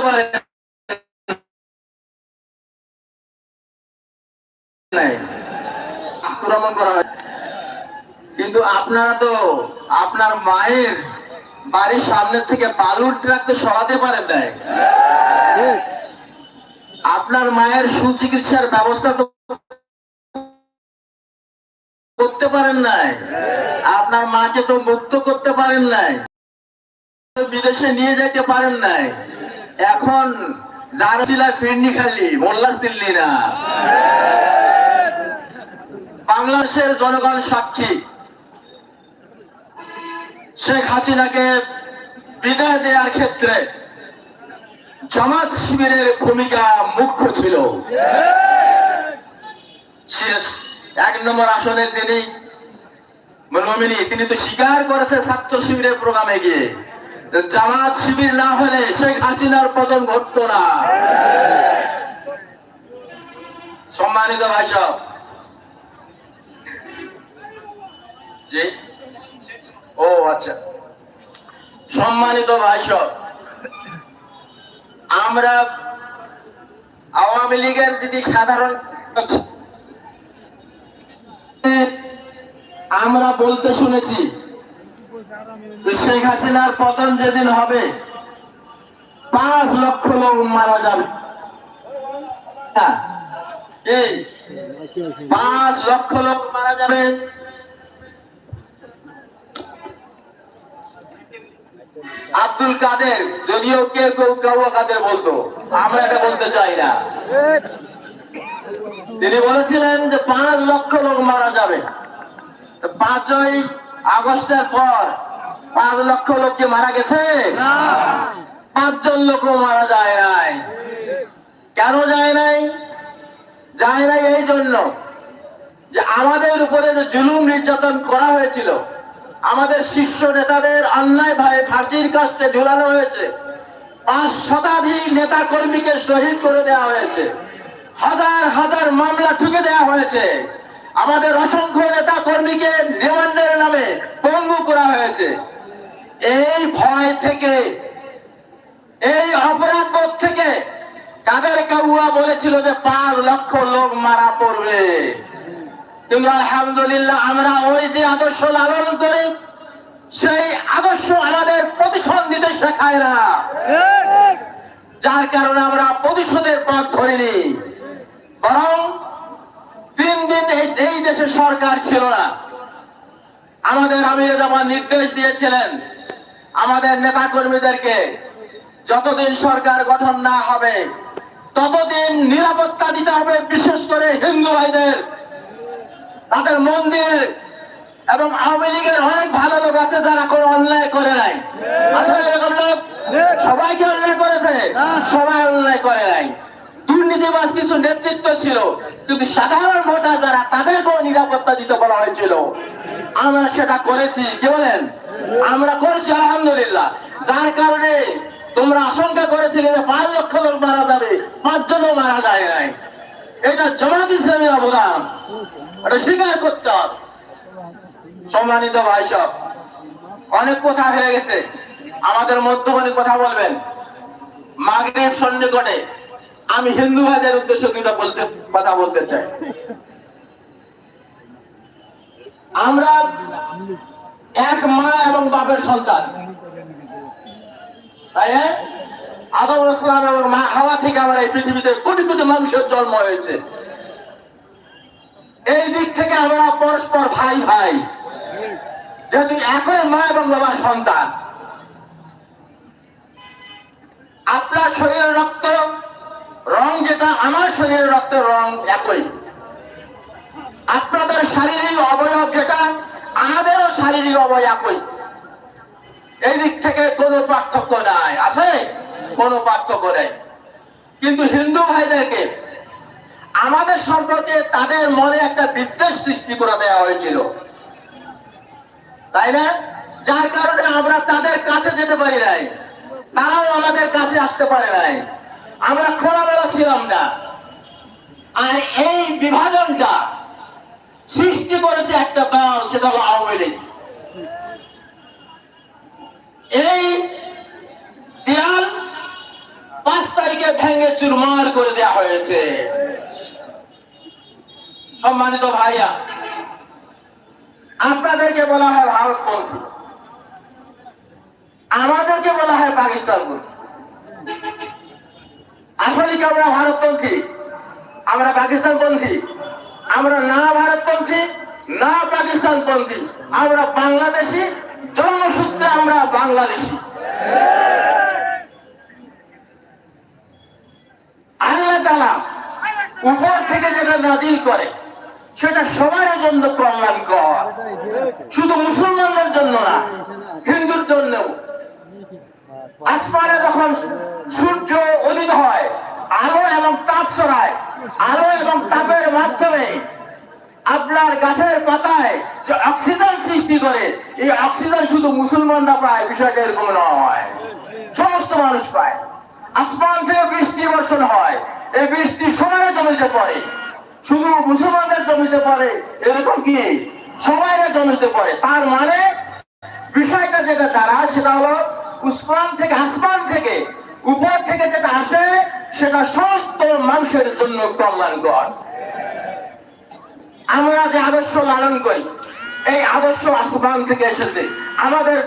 পারে আক্রমণ করা কিন্তু আপনারা তো আপনার মায়ের বাড়ির সামনে থেকে বালুর ট্রাক তো সরাতে পারেন নাই। আপনার মায়ের সুচিকিৎসার ব্যবস্থা তো করতে পারেন নাই। আপনার মাকে তো মুক্ত করতে পারেন নাই। বিদেশে নিয়ে যেতে পারেন নাই। এখন যার ছিল ফিরনি খালি মোল্লা দিল্লি না। বাংলাদেশের জনগণ সাক্ষী। শেখ হাসিনাকে বিদায় দেওয়ার ক্ষেত্রে জামাত শিবিরের ভূমিকা মুখ্য ছিল। এক নম্বর আসনে তিনি তিনি তো স্বীকার করেছে ছাত্র শিবিরের প্রোগ্রামে গিয়ে। জামাত শিবির না হলে শেখ হাসিনার পতন ঘটতো না। সম্মানিত ভাই সব ও আচ্ছা। সম্মানিত ভাই সব আমরা আওয়ামী লীগের যদি সাধারণ আমরা বলতে শুনেছি শেখ হাসিনার পতন যেদিন হবে, পাঁচ লক্ষ লোক মারা যাবে। পাঁচ লক্ষ লোক মারা যাবে। আব্দুল কাদের, যদিও কেউ কেউ কেউ কাদের বলতো, আমরা এটা বলতে চাই না। তিনি বলেছিলেন যে পাঁচ লক্ষ লোক মারা যাবে। পাঁচই আগস্টের পর পাঁচ লক্ষ লোক কি মারা গেছে? পাঁচজন লোকও মারা যায় নাই। কেন যায় নাই? যায় নাই এই জন্য যে আমাদের উপরে যে জুলুম নির্যাতন করা হয়েছিল আমাদের শীর্ষ নেতাদের অন্যায় ভাই ফাঁসির কাস্টে ঝুলানো হয়েছে। পাঁচ শতাধিক নেতা কর্মীকে শহীদ করে দেওয়া হয়েছে। হাজার হাজার মামলা ঠুকে দেওয়া হয়েছে। আমাদের অসংখ্য নেতা কর্মীকে নিবন্ধের নামে পঙ্গু করা হয়েছে। এই ভয় থেকে এই অপরাধ বোধ থেকে কাদের কাবুয়া বলেছিল যে পাঁচ লক্ষ লোক মারা পড়বে? কিন্তু আলহামদুলিল্লাহ আমরা ওই যে আদর্শ লালন করি সেই আদর্শ আমাদের প্রতিশোধ দিতে শেখায় না। যার কারণে আমরা প্রতিশোধের পথ ধরিনি। বরং দেশে সরকার ছিল না। আমাদের আমির জামান নির্দেশ দিয়েছিলেন আমাদের নেতা কর্মীদেরকে যতদিন সরকার গঠন না হবে ততদিন নিরাপত্তা দিতে হবে বিশেষ করে হিন্দু ভাইদের। তাদের মন্দির এবং আওয়ামী লীগের অনেক ভালো লোক আছে যারা কোনো অন্যায় করে নাই। আসলে এরকম লোক সবাই অন্যায় করেছে? সবাই অন্যায় করে নাই। দুর্নীতিবাজ কিছু নেতৃত্ব ছিল আমরা সেটা করেছি কি বলেন আমরা এটা স্বীকার করতে সম্মানিত ভাই সব অনেক কথা হয়ে গেছে আমাদের মধ্যখানে কথা বলবেন। মাগরীব সন্নিকটে আমি হিন্দু ভাইদের উদ্দেশ্যে বলতে, কথা বলতে চাই। আমরা এক মা এবং বাপের সন্তান। আদম ইসলাম এবং মা হাওয়া থেকে আমার এই পৃথিবীতে কোটি কোটি মানুষের জন্ম হয়েছে। এই দিক থেকে আমরা পরস্পর ভাই ভাই। যেহেতু একই মা এবং বাবার সন্তান। আপনার শরীরের রক্ত যেটা আমার শরীরের রক্তের রং, একই। আপনাদের শারীরিক অবয়ব যেটা, আমাদেরও শারীরিক একই। এই দিক থেকে কোনো পার্থক্য নাই, আছে? কোনো পার্থক্য নেই। কিন্তু হিন্দু ভাইদেরকে, আমাদের সম্পর্কে তাদের মনে একটা বিদ্বেষ সৃষ্টি করে দেওয়া হয়েছিল। তাই না? যার কারণে আমরা তাদের কাছে যেতে পারি নাই। তারাও আমাদের কাছে আসতে পারে নাই। আমরা খোলামেলা ছিলাম না। আর এই বিভাজনটা সৃষ্টি করেছে একটা দল সেটা হলো আওয়ামী লীগ। এই দেয়াল পাঁচ তারিখে ভেঙে চুরমার করে দেওয়া হয়েছে। সম্মানিত ভাইয়া, আপনাদেরকে বলা হয় ভারতপন্থী আমাদেরকে বলা হয় পাকিস্তানপন্থী আসলে কি আমরা ভারতপন্থী, আমরা পাকিস্তানপন্থী, আমরা না ভারতপন্থী, না পাকিস্তানপন্থী, আমরা বাংলাদেশি, জন্মসূত্রে আমরা বাংলাদেশি। উপর থেকে যেটা নাজিল করে, সেটা সবার জন্য কল্যাণকর শুধু মুসলমানদের জন্য না, হিন্দুর জন্যও। আসমানে যখন সূর্য উদিত হয় আলো এবং তাপ ছড়ায়। আলো এবং তাপের মাধ্যমে আপনার গাছের পাতায় যে অক্সিজেন সৃষ্টি করে, এই অক্সিজেন শুধু মুসলমানরা পায় বিষয়টা এরকম নয়। সমস্ত মানুষ পায়। আসমান থেকে বৃষ্টি বর্ষণ হয়। এই বৃষ্টি সবাই জমিতে পড়ে। শুধু মুসলমানদের জমিতে পড়ে, এরকম কি? সবাই জমিতে পড়ে। তার মানে বিষয়টা যেটা দাঁড়ায় সেটা হলো, উসমান থেকে, আসমান থেকে, উপর থেকে যেটা আসে সেটা সমস্ত মানুষের জন্য কল্যাণকর। আমরা যে আদর্শ লালন করি, এই আদর্শ আসমান থেকে এসেছে। আমাদের